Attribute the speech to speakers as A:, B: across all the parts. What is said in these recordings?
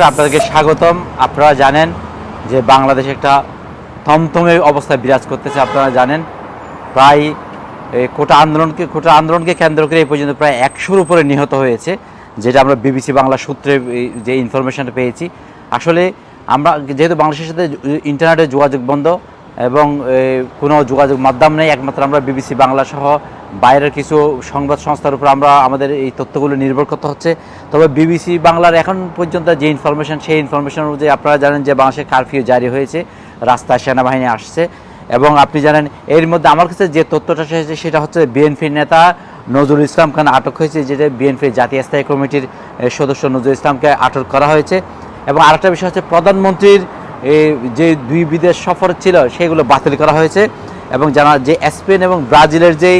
A: দর্শকরা, আপনাদেরকে স্বাগতম। আপনারা জানেন যে বাংলাদেশ একটা থমথমে অবস্থায় বিরাজ করতেছে, আপনারা জানেন। প্রায় এই কোটা আন্দোলনকে কোটা আন্দোলনকে কেন্দ্র করে এই পর্যন্ত প্রায় একশোর উপরে নিহত হয়েছে, যেটা আমরা বিবিসি বাংলা সূত্রে যে ইনফরমেশনটা পেয়েছি। আসলে আমরা যেহেতু বাংলাদেশের সাথে ইন্টারনেটে যোগাযোগ বন্ধ এবং কোনো যোগাযোগ মাধ্যম নেই। একমাত্র আমরা বিবিসি বাংলা সহ বাইরের কিছু সংবাদ সংস্থার উপর আমরা, আমাদের এই তথ্যগুলো নির্ভর করতে হচ্ছে। তবে বিবিসি বাংলার এখন পর্যন্ত যে ইনফরমেশন সেই ইনফরমেশন অনুযায়ী আপনারা জানেন যে বাংলাদেশে কারফিউ জারি হয়েছে, রাস্তায় সেনাবাহিনী আসছে। এবং আপনি জানেন, এর মধ্যে আমার কাছে যে তথ্যটা এসেছে, সেটা হচ্ছে বিএনপির নেতা নজরুল ইসলাম খান আটক হয়েছে, যেটা বিএনপির জাতীয় স্থায়ী কমিটির সদস্য নজরুল ইসলামকে আটক করা হয়েছে। এবং আরেকটা বিষয় হচ্ছে, প্রধানমন্ত্রীর এই যে দুই বিদেশ সফর ছিল, সেগুলো বাতিল করা হয়েছে এবং জানা যে স্পেন এবং ব্রাজিলের যেই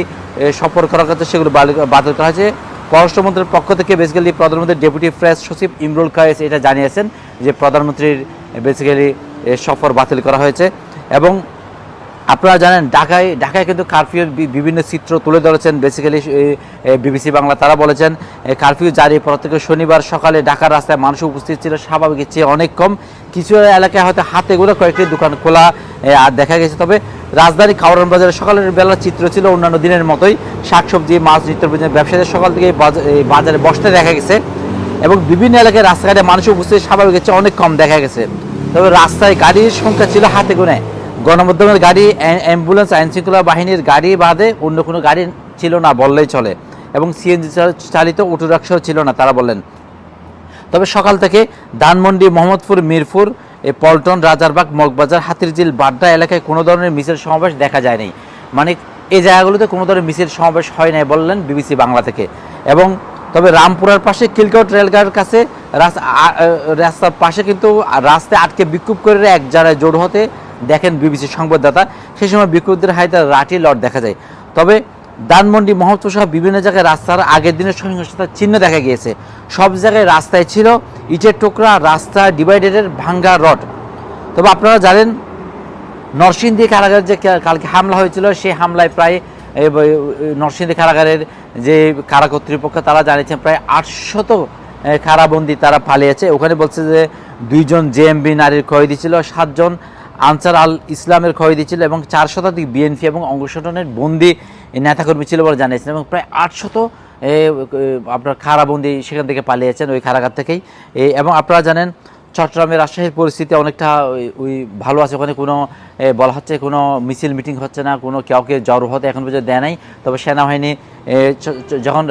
A: সফর করার কথা, সেগুলো বাতিল করা হয়েছে। পররাষ্ট্রমন্ত্রীর পক্ষ থেকে বেসিক্যালি প্রধানমন্ত্রীর ডেপুটি প্রেস সচিব ইমরুল কায়েস এটা জানিয়েছেন যে প্রধানমন্ত্রীর বেসিক্যালি সফর বাতিল করা হয়েছে এবং আপনারা জানেন, ঢাকায় ঢাকায় কিন্তু কারফিউর বিভিন্ন চিত্র তুলে ধরেছেন। বেসিক্যালি বিবিসি বাংলা তারা বলেছেন কারফিউ জারি পর থেকে শনিবার সকালে ঢাকার রাস্তায় মানুষ উপস্থিত ছিল। স্বাভাবিকের চেয়ে অনেক কম। কিছু এলাকায় হয়তো হাতে গোনা কয়েকটি দোকান খোলা আর দেখা গেছে। তবে রাজধানী কাউরান বাজারে সকালের বেলার চিত্র ছিল অন্যান্য দিনের মতোই। শাকসবজি, মাছ নিত্য প্রয়োজনীয় ব্যবসায়ীদের সকাল থেকে বাজারে বসতে দেখা গেছে। এবং বিভিন্ন এলাকায় রাস্তাঘাটে মানুষ উপস্থিত স্বাভাবিকের চেয়ে অনেক কম দেখা গেছে। তবে রাস্তায় গাড়ির সংখ্যা ছিল হাতে গুনে গণমাধ্যমের গাড়ি অ্যাম্বুলেন্স, আইনশৃঙ্খলা বাহিনীর গাড়ি বাদে অন্য কোনো গাড়ি ছিল না বললেই চলে এবং সিএনজি চালিত অটো ছিল না, তারা বললেন। তবে সকাল থেকে ধানমন্ডি, মোহাম্মদপুর, মিরপুর পল্টন, রাজারবাগ, মগবাজার, হাতিরঝিল, বাড্ডা এলাকায় কোনো ধরনের মিছিল সমাবেশ দেখা যায়নি। মানে এই জায়গাগুলোতে কোনো ধরনের মিছিল সমাবেশ হয় নাই বললেন বিবিসি বাংলা থেকে। এবং তবে রামপুরার পাশে কিলকাউট রেলগাড়ির কাছে রাস্তার পাশে কিন্তু রাস্তায় আটকে বিক্ষোভ করে এক জায়গায় জোর হতে দেখেন বিবিসি সংবাদদাতা, সেই সময় বিক্ষোভদের হাইতে লাঠি লট দেখা যায়। তবে দানমন্ডি মহোৎসব সহ বিভিন্ন জায়গায় রাস্তার আগের দিনের সহিংসতার চিহ্ন দেখা গিয়েছে। সব জায়গায় রাস্তায় ছিল ইটের টুকরা, রাস্তা ডিভাইডারের ভাঙ্গা রড। তবে আপনারা জানেন, নরসিংদী কারাগার যে কালকে হামলা হয়েছিল, সেই হামলায় প্রায় নরসিংদী কারাগারের যে কারা কর্তৃপক্ষ, তারা জানিয়েছেন প্রায় আটশত কারাবন্দি তারা পালিয়েছে। ওখানে বলছে যে দুইজন জেএমবি নারীর কয়েদি ছিল, সাতজন আনসার আল ইসলামের কয়েদি ছিল এবং চার শতাধিক বিএনপি এবং অঙ্গসংগঠনের বন্দি নেতাকর্মী ছিল বলে জানিয়েছেন এবং প্রায় আটশত আপনার কারাবন্দি সেখান থেকে পালিয়েছেন ওই কারাগার থেকেই। এবং আপনারা জানেন চট্টগ্রামের রাজশাহীর পরিস্থিতি অনেকটা ওই- ভালো আছে। ওখানে কোনো বলা হচ্ছে কোনো মিছিল মিটিং হচ্ছে না, কোনো কাউকে জড়ো হতে এখন পর্যন্ত দেয় নাই। তবে সেনাবাহিনী যখন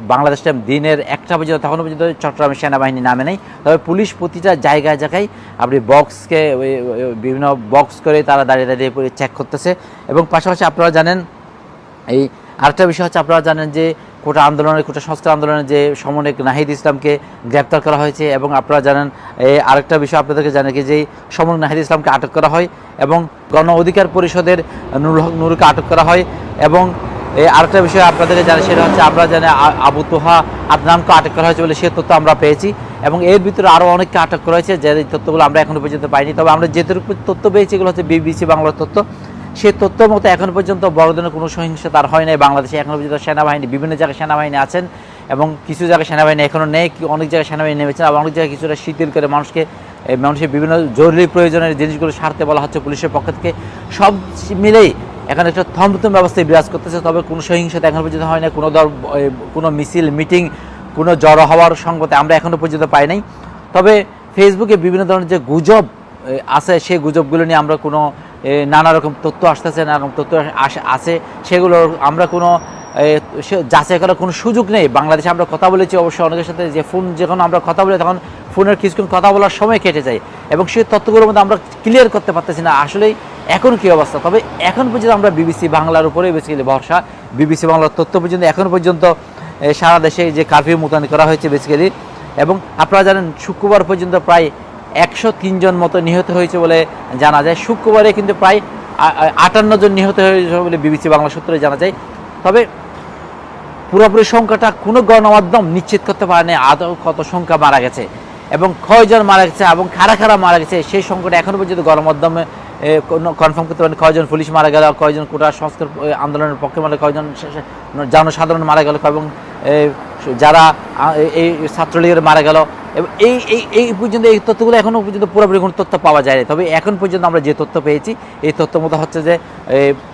A: বাংলাদেশ টাইম দিনের একটা পর্যন্ত তখন পর্যন্ত চট্টগ্রামের সেনাবাহিনী নামে নেই। তবে পুলিশ প্রতিটা জায়গায় জায়গায় আপনি বক্সকে বিভিন্ন বক্স করে তারা দাঁড়িয়ে দাঁড়িয়ে চেক করতেছে। এবং পাশাপাশি আপনারা জানেন, এই আরেকটা বিষয় হচ্ছে আপনারা জানেন যে কোটা আন্দোলনের, কোটা সংস্কার আন্দোলনের যে সমন্বয়ক নাহিদ ইসলামকে গ্রেপ্তার করা হয়েছে এবং আপনারা জানেন আরেকটা বিষয় আপনাদেরকে জানেন কি যে সমন্বয়ক নাহিদ ইসলামকে আটক করা হয় এবং গণ অধিকার পরিষদের নুরুল হক নুরুকে আটক করা হয় এবং এই আরেকটা বিষয় আপনাদেরকে জানেন সেটা হচ্ছে আমরা জানি আবু তোহা আদনানকে আটক করা হয়েছে বলে সে তথ্য আমরা পেয়েছি এবং এর ভিতরে আরও অনেককে আটক করা হয়েছে যে তথ্যগুলো আমরা এখনও পর্যন্ত পাইনি। তবে আমরা যেটুকু তথ্য পেয়েছি এগুলো হচ্ছে বিবিসি বাংলার তথ্য। সে তথ্য মতো এখন পর্যন্ত বড় ধরনের কোনো সহিংসতা আর হয় নাই। বাংলাদেশে এখনও পর্যন্ত সেনাবাহিনী বিভিন্ন জায়গায় সেনাবাহিনী আছেন এবং কিছু জায়গায় সেনাবাহিনী এখনও নেই অনেক জায়গায় সেনাবাহিনী নেমেছেন আবার অনেক জায়গায় কিছুটা শিথিল করে মানুষকে মানুষের বিভিন্ন জরুরি প্রয়োজনের জিনিসগুলো সারতে বলা হচ্ছে পুলিশের পক্ষ থেকে। সব মিলেই এখানে একটা থমথম ব্যবস্থায় বিরাজ করতেছে তবে কোনো সহিংসতা এখন পর্যন্ত হয় না কোনো এ, কোনো মিছিল মিটিং কোনো জড়ো হওয়ার সঙ্গতে আমরা এখনও পর্যন্ত পাই নাই। তবে ফেসবুকে বিভিন্ন ধরনের যে গুজব আছে সেই গুজবগুলো নিয়ে আমরা কোনো নানা রকম তথ্য আসতেছে, নানা রকম তথ্য আছে। সেগুলো আমরা কোনো যাচাই করার কোনো সুযোগ নেই। বাংলাদেশে আমরা কথা বলেছি অবশ্যই অনেকের সাথে যে ফোন, যখন আমরা কথা বলি, তখন ফোনের কিছুক্ষণ কথা বলার সময় কেটে যায়। এবং সেই তথ্যগুলোর মধ্যে আমরা ক্লিয়ার করতে পারতেছি না, আসলেই এখন কী অবস্থা? তবে এখন পর্যন্ত আমরা বিবিসি বাংলার উপরে বেসিক্যালি ভরসা। বিবিসি বাংলার তথ্য পর্যন্ত এখন পর্যন্ত সারা দেশে যে কারফিউ মোতায়েন করা হয়েছে বেসিক্যালি এবং আপনারা জানেন, শুক্রবার পর্যন্ত প্রায় একশো জন মতো নিহত হয়েছে বলে জানা যায়। শুক্রবারে কিন্তু প্রায় আটান্ন জন নিহত হয়েছে বলে বিবিসি বাংলা সূত্রে জানা যায়। তবে পুরোপুরি সংখ্যাটা কোনো গণমাধ্যম নিশ্চিত করতে পারেনি। আদৌ কত সংখ্যা মারা গেছে এবং কয়জন মারা গেছে এবং খারা খারা মারা গেছে, সেই সংখ্যাটা এখনও পর্যন্ত গণমাধ্যমে কনফার্ম করতে পারেন কয়জন পুলিশ মারা গেল, কয়জন কোটা সংস্কার আন্দোলনের পক্ষে মারা কয়জন জনসাধারণ মারা গেল, এবং যারা এই- ছাত্রলীগের মারা গেল, এবং এই এই এই পর্যন্ত এই তথ্যগুলো এখনও পর্যন্ত পুরোপুরি কোনো তথ্য পাওয়া যায়নি। তবে এখন পর্যন্ত আমরা যে তথ্য পেয়েছি, এই তথ্য মতো হচ্ছে যে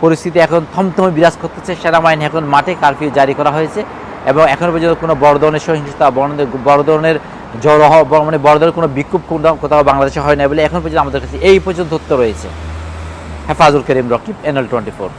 A: পরিস্থিতি এখন থমথমে বিরাজ করতেছে, সেনাবাহিনী এখন মাঠে কারফিউ জারি করা হয়েছে, এবং এখন পর্যন্ত কোনো বড় ধরনের সহিংসতা বড় ধরনের জড় হওয়া মানে বড়দের কোনো বিক্ষোভ কোথাও কোথাও বাংলাদেশে হয় না বলে এখন পর্যন্ত আমাদের কাছে এই পর্যন্ত তথ্য রয়েছে। Hefazul Karim Rakib NL twenty four